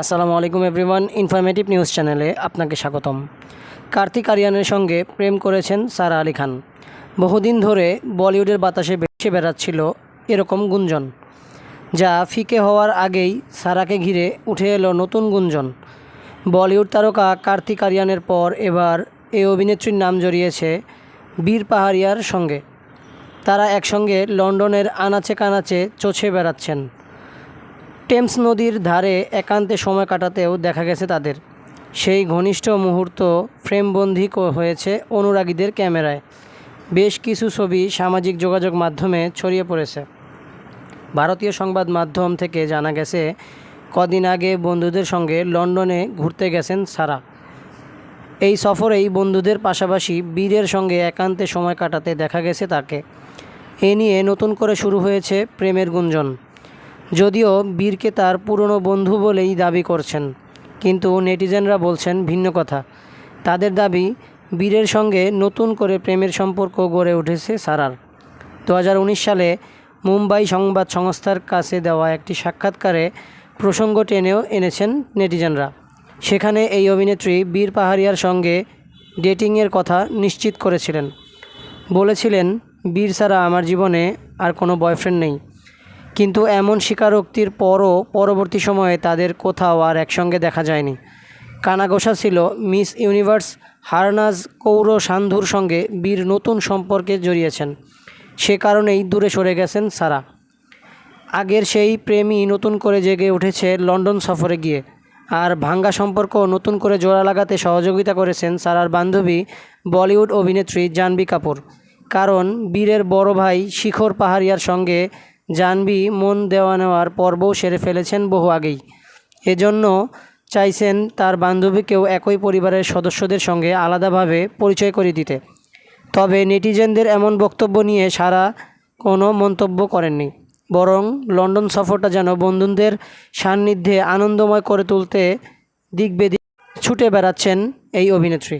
আসসালামু আলাইকুম everyone informative news চ্যানেলে আপনাকে স্বাগতম। কার্তিক আরিয়ানের সঙ্গে প্রেম করেছেন সারা আলী খান। বহুদিন ধরে বলিউডের বাতাসে ভেসে বেড়াচ্ছিল এরকম গুঞ্জন। যা ফিকে হওয়ার আগেই সারাকে ঘিরে উঠে এলো নতুন গুঞ্জন। বলিউড তারকা কার্তিক আরিয়ানের পর এবার এই অভিনেত্রীর নাম জড়িয়েছে বীর পাহাড়িয়ার সঙ্গে। তারা একসঙ্গে লন্ডনের আনাচে কানাচে চষে বেড়াচ্ছেন। টেমস নদীর ধারে একান্তে সময় কাটাতেও দেখা গেছে তাদের। সেই ঘনিষ্ঠ মুহূর্ত ফ্রেমবন্দি হয়েছে অনুরাগীদের ক্যামেরায়। বেশ কিছু ছবি সামাজিক যোগাযোগ মাধ্যমে ছড়িয়ে পড়েছে। ভারতীয় সংবাদ মাধ্যম থেকে জানা গেছে, কদিন আগে বন্ধুদের সঙ্গে লন্ডনে ঘুরতে গেছেন সারা। এই সফরেই বন্ধুদের পাশাপাশি বীরের সঙ্গে একান্তে সময় কাটাতে দেখা গেছে তাকে। এ নিয়ে নতুন করে শুরু হয়েছে প্রেমের গুঞ্জন। যদিও বীরকে তার পুরনো বন্ধু বলেই দাবি করছেন। কিন্তু নেটিজেনরা বলছেন ভিন্ন কথা। তাদের দাবি, বীরের সঙ্গে নতুন করে প্রেমের সম্পর্ক গড়ে উঠেছে সারার। দু হাজার উনিশ সালে মুম্বাই সংবাদ সংস্থার কাছে দেওয়া একটি সাক্ষাৎকারে প্রসঙ্গ টেনেও এনেছেন নেটিজেনরা। সেখানে এই অভিনেত্রী বীর পাহাড়িয়ার সঙ্গে ডেটিংয়ের কথা নিশ্চিত করেছিলেন। বলেছিলেন, বীর ছাড়া আমার জীবনে আর কোনো বয়ফ্রেন্ড নেই। কিন্তু এমন স্বীকারোক্তির পরও পরবর্তী সময়ে তাদের কোথাও আর একসঙ্গে দেখা যায়নি। কানাঘোষা ছিল মিস ইউনিভার্স হারনাজ কৌর সান্ধুর সঙ্গে বীর নতুন সম্পর্কে জড়িয়েছেন। সে কারণেই দূরে সরে গেছেন সারা। আগের সেই প্রেমই নতুন করে জেগে উঠেছে লন্ডন সফরে গিয়ে। আর ভাঙ্গা সম্পর্ক নতুন করে জোড়া লাগাতে সহযোগিতা করেছেন সারার বান্ধবী বলিউড অভিনেত্রী জাহ্নবী কাপুর। কারণ বীরের বড় ভাই শিখর পাহাড়িয়ার সঙ্গে জাহ্নবী মন দেওয়া নেওয়ার পর্বও সেরে ফেলেছেন বহু আগেই। এজন্য চাইছেন তার বান্ধবীকেও একই পরিবারের সদস্যদের সঙ্গে আলাদাভাবে পরিচয় করে দিতে। তবে নেটিজেনদের এমন বক্তব্য নিয়ে সারা কোনো মন্তব্য করেননি। বরং লন্ডন সফরটা যেন বন্ধুদের সান্নিধ্যে আনন্দময় করে তুলতে দিক ছুটে বেড়াচ্ছেন এই অভিনেত্রী।